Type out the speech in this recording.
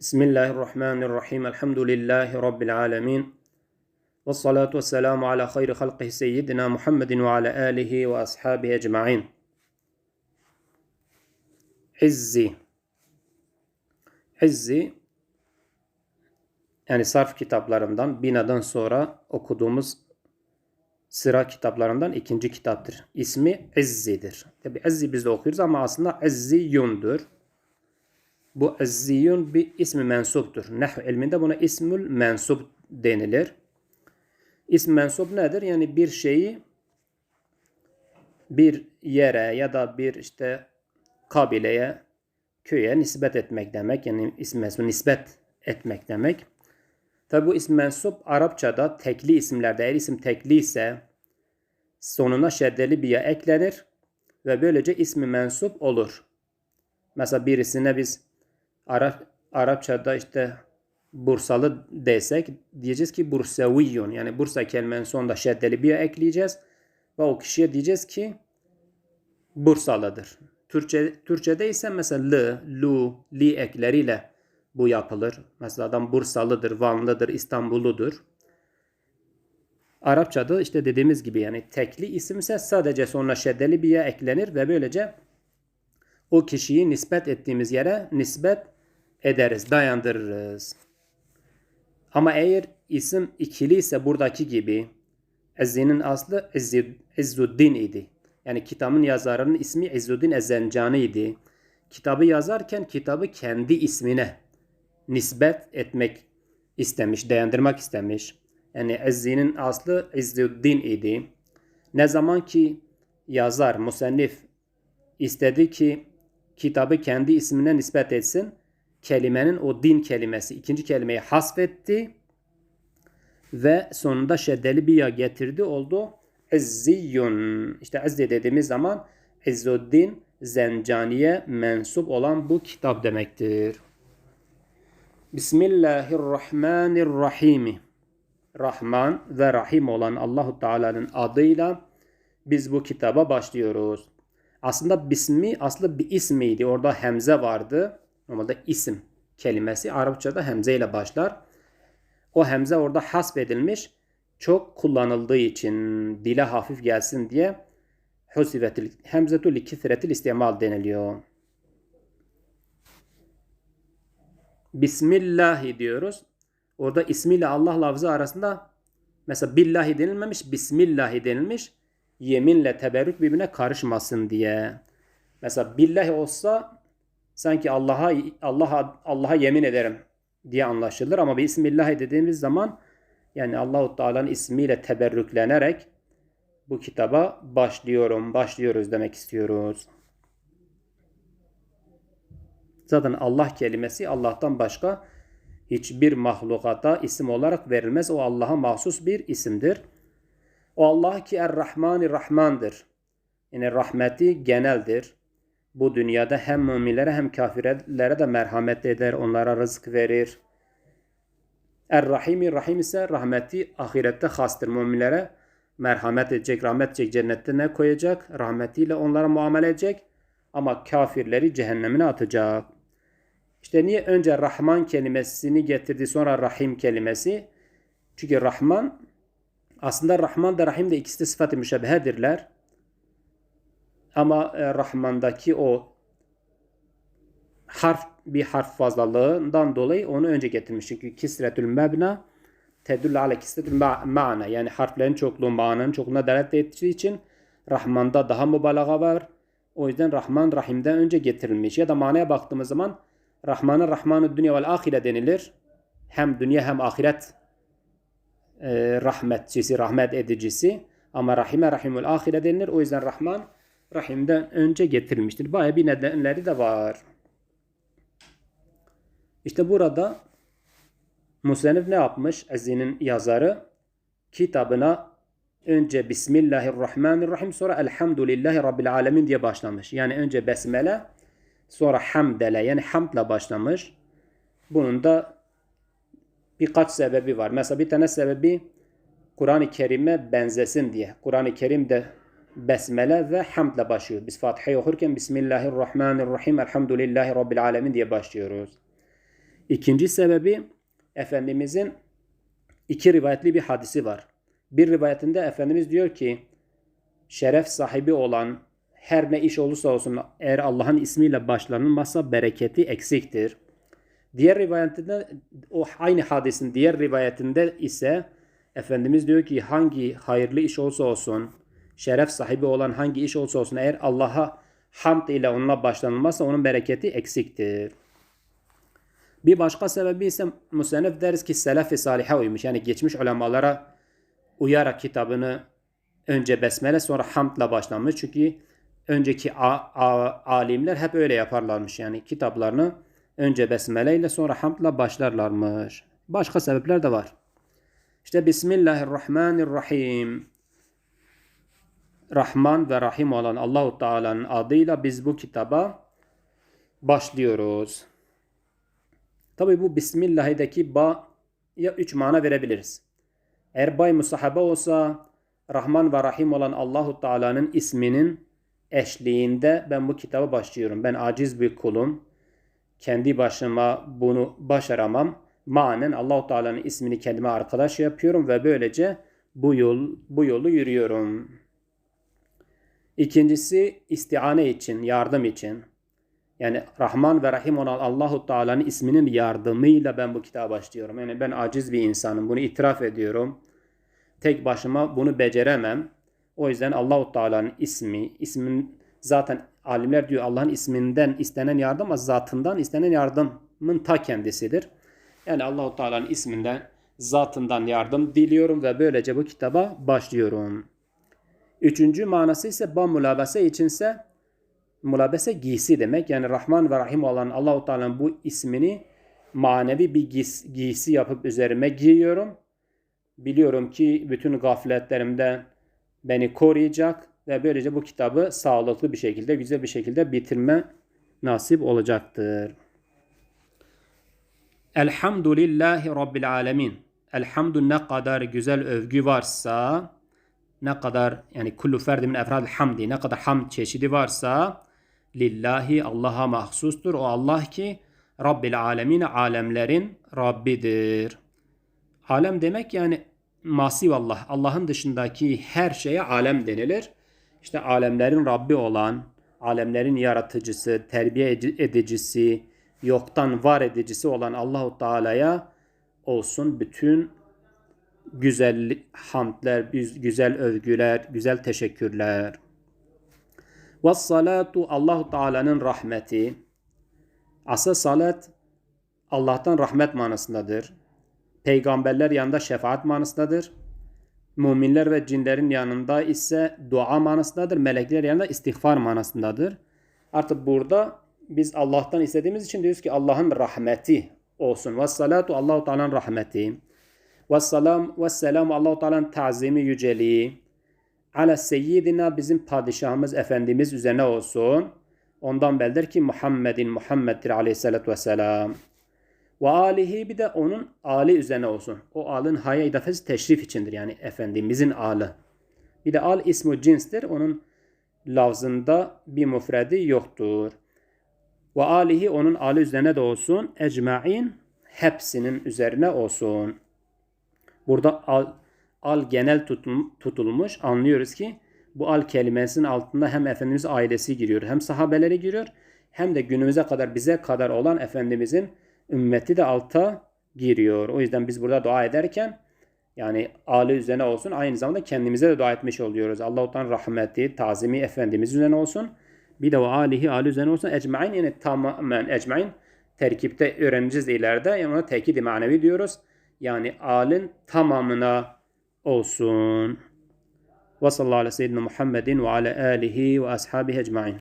Bismillahirrahmanirrahim. Elhamdülillahi Rabbil alemin. Ve salatu ve selamu ala hayri halkihi seyyidina Muhammedin ve ala alihi ve ashabihi ecma'in. Hizzi. Hizzi yani sarf kitaplarından binadan sonra okuduğumuz sıra kitaplarından ikinci kitaptır. İsmi Izzi'dir. Tabi Izzi biz de okuyoruz ama aslında Izziyun'dur. Bu İzziyun bir ismi mensuptur. Nehv ilminde buna ismül mensup denilir. İsm mensup nedir? Yani bir şeyi bir yere ya da bir işte kabileye, köye nispet etmek demek. Yani isim mensup nispet etmek demek. Tabi bu isim mensup Arapçada tekli isimlerde eğer isim tekli ise sonuna şeddeli bir ya eklenir ve böylece ismi mensup olur. Mesela birisine biz Arap, Arapçada işte Bursalı desek diyeceğiz ki Bursaviyun yani Bursa kelimenin sonunda şeddeli bir ekleyeceğiz ve o kişiye diyeceğiz ki Bursalıdır. Türkçe, Türkçe'de ise mesela l, lu, li ekleriyle bu yapılır. Mesela adam Bursalıdır, Vanlıdır, İstanbulludur. Arapçada işte dediğimiz gibi yani tekli isimse sadece sonra şeddeli bir eklenir ve böylece o kişiyi nispet ettiğimiz yere nispet ederiz, dayandırırız. Ama eğer isim ikili ise buradaki gibi Ezzi'nin aslı İzzuddin idi. Yani kitabın yazarının ismi İzzuddin Ezencani idi. Kitabı yazarken kitabı kendi ismine nispet etmek istemiş, dayandırmak istemiş. Yani Ezzi'nin aslı İzzuddin idi. Ne zaman ki yazar, musennif istedi ki kitabı kendi ismine nispet etsin, kelimenin o din kelimesi, ikinci kelimeyi hasfetti ve sonunda şeddeli bir ya getirdi oldu. İzziyun. İşte İzzi dediğimiz zaman İzzuddin Zencani'ye mensup olan bu kitap demektir. Bismillahirrahmanirrahim. Rahman ve Rahim olan Allahu Teala'nın adıyla biz bu kitaba başlıyoruz. Aslında bismi aslı bir ismiydi. Orada hemze vardı. Normalde isim kelimesi Arapçada hemze ile başlar. O hemze orada hasbedilmiş. Çok kullanıldığı için dile hafif gelsin diye husivetil hemzetul likithretil istimal deniliyor. Bismillah diyoruz. Orada ismiyle Allah lafzı arasında mesela billahi denilmemiş, bismillahi denilmiş. Yeminle teberrük birbirine karışmasın diye. Mesela billahi olsa sanki Allah'a Allah'a Allah'a yemin ederim diye anlaşılır ama bismillah dediğimiz zaman yani Allahu Teala'nın ismiyle teberrüklenerek bu kitaba başlıyorum, başlıyoruz demek istiyoruz. Zaten Allah kelimesi Allah'tan başka hiçbir mahlukata isim olarak verilmez. O Allah'a mahsus bir isimdir. O Allah ki Er-Rahmani Rahmandır. Yani rahmeti geneldir. Bu dünyada hem müminlere hem kafirlere de merhamet eder, onlara rızık verir. Er-Rahimi Rahim ise rahmeti ahirette hastır. Müminlere merhamet edecek, rahmet edecek, cennette ne koyacak? Rahmetiyle onlara muamele edecek. Ama kafirleri cehennemine atacak. İşte niye önce Rahman kelimesini getirdi sonra Rahim kelimesi? Çünkü Rahman aslında Rahman da Rahim de ikisi de sıfat-ı müşebbehedirler. Ama e, Rahman'daki o harf bir harf fazlalığından dolayı onu önce getirmiş. Çünkü kisretül mebna tedül ale kisretül ma'na yani harflerin çokluğu mananın çokluğuna delalet ettiği için Rahman'da daha mübalağa var. O yüzden Rahman Rahim'den önce getirilmiş. Ya da manaya baktığımız zaman Rahman'a Rahmanı dünya vel ahire denilir. Hem dünya hem ahiret e, rahmetçisi, rahmet edicisi. Ama Rahime Rahimul ahire denilir. O yüzden Rahman Rahim'den önce getirilmiştir. Bayağı bir nedenleri de var. İşte burada Musennif ne yapmış? Ezzi'nin yazarı kitabına önce Bismillahirrahmanirrahim sonra Elhamdülillahi Rabbil Alemin diye başlamış. Yani önce Besmele sonra Hamdele yani hamdla başlamış. Bunun da birkaç sebebi var. Mesela bir tane sebebi Kur'an-ı Kerim'e benzesin diye. Kur'an-ı Kerim de besmele ve hamdle başlıyor. Biz Fatiha'yı okurken Bismillahirrahmanirrahim Elhamdülillahi Rabbil Alemin diye başlıyoruz. İkinci sebebi Efendimizin iki rivayetli bir hadisi var. Bir rivayetinde Efendimiz diyor ki şeref sahibi olan her ne iş olursa olsun eğer Allah'ın ismiyle başlanılmazsa bereketi eksiktir. Diğer rivayetinde o aynı hadisin diğer rivayetinde ise Efendimiz diyor ki hangi hayırlı iş olsa olsun, şeref sahibi olan hangi iş olsa olsun eğer Allah'a hamd ile onunla başlanılmazsa onun bereketi eksiktir. Bir başka sebebi ise Musennef deriz ki selef-i salihe uymuş. Yani geçmiş ulemalara uyarak kitabını önce besmele sonra hamdla başlamış. Çünkü önceki alimler hep öyle yaparlarmış. Yani kitaplarını önce besmele ile sonra hamdla başlarlarmış. Başka sebepler de var. İşte Bismillahirrahmanirrahim. Rahman ve Rahim olan Allahu Teala'nın adıyla biz bu kitaba başlıyoruz. Tabi bu Bismillah'daki ba ya üç mana verebiliriz. Eğer bay musahabe olsa Rahman ve Rahim olan Allahu Teala'nın isminin eşliğinde ben bu kitaba başlıyorum. Ben aciz bir kulum. Kendi başıma bunu başaramam. Manen Allahu Teala'nın ismini kendime arkadaş yapıyorum ve böylece bu yol bu yolu yürüyorum. İkincisi istiane için, yardım için. Yani Rahman ve Rahim olan Allahu Teala'nın isminin yardımıyla ben bu kitaba başlıyorum. Yani ben aciz bir insanım. Bunu itiraf ediyorum. Tek başıma bunu beceremem. O yüzden Allahu Teala'nın ismi, ismin zaten alimler diyor Allah'ın isminden istenen yardım ama zatından istenen yardımın ta kendisidir. Yani Allahu Teala'nın isminden, zatından yardım diliyorum ve böylece bu kitaba başlıyorum. Üçüncü manası ise ba mulabese içinse mulabese giysi demek. Yani Rahman ve Rahim olan Allahu Teala'nın bu ismini manevi bir giys- giysi yapıp üzerime giyiyorum. Biliyorum ki bütün gafletlerimden beni koruyacak ve böylece bu kitabı sağlıklı bir şekilde, güzel bir şekilde bitirme nasip olacaktır. Elhamdülillahi Rabbil Alemin. Elhamdü ne kadar güzel övgü varsa, ne kadar yani kullu ferdi min efradil hamdi, ne kadar hamd çeşidi varsa, lillahi Allah'a mahsustur. O Allah ki Rabbil Alemin, alemlerin Rabbidir. Alem demek yani masiv Allah. Allah'ın dışındaki her şeye alem denilir. İşte alemlerin Rabbi olan, alemlerin yaratıcısı, terbiye edicisi, yoktan var edicisi olan Allahu Teala'ya olsun bütün güzel hamdler, güzel övgüler, güzel teşekkürler. Ve salatu Allahu Teala'nın rahmeti. Asıl salat Allah'tan rahmet manasındadır. Peygamberler yanında şefaat manasındadır. Müminler ve cinlerin yanında ise dua manasındadır. Melekler yanında istiğfar manasındadır. Artık burada biz Allah'tan istediğimiz için diyoruz ki Allah'ın rahmeti olsun. Ve salatu Allahu Teala'nın rahmeti. Ve salam ve selam Allahu Teala'nın tazimi yüceliği. Ala seyyidina bizim padişahımız efendimiz üzerine olsun. Ondan beldir ki Muhammedin Muhammed'dir aleyhissalatü vesselam. Ve alihi bir de onun ali üzerine olsun. O alın haya idafesi teşrif içindir. Yani Efendimizin alı. Bir de al ismu cinstir. Onun lafzında bir müfredi yoktur. Ve alihi onun ali üzerine de olsun. Ecma'in hepsinin üzerine olsun. Burada al, al genel tutulmuş. Anlıyoruz ki bu al kelimesinin altında hem Efendimiz ailesi giriyor hem sahabeleri giriyor hem de günümüze kadar bize kadar olan Efendimizin ümmeti de alta giriyor. O yüzden biz burada dua ederken yani Ali üzerine olsun aynı zamanda kendimize de dua etmiş oluyoruz. Allah'tan rahmeti, tazimi Efendimiz üzerine olsun. Bir de o alihi Ali üzerine olsun. Ecmain yani tamamen ecmain terkipte öğreneceğiz ileride. Yani ona tekidi manevi diyoruz. Yani alin tamamına olsun. Ve sallallahu aleyhi ve sellem Muhammedin ve ala alihi ve ashabihi ecmain.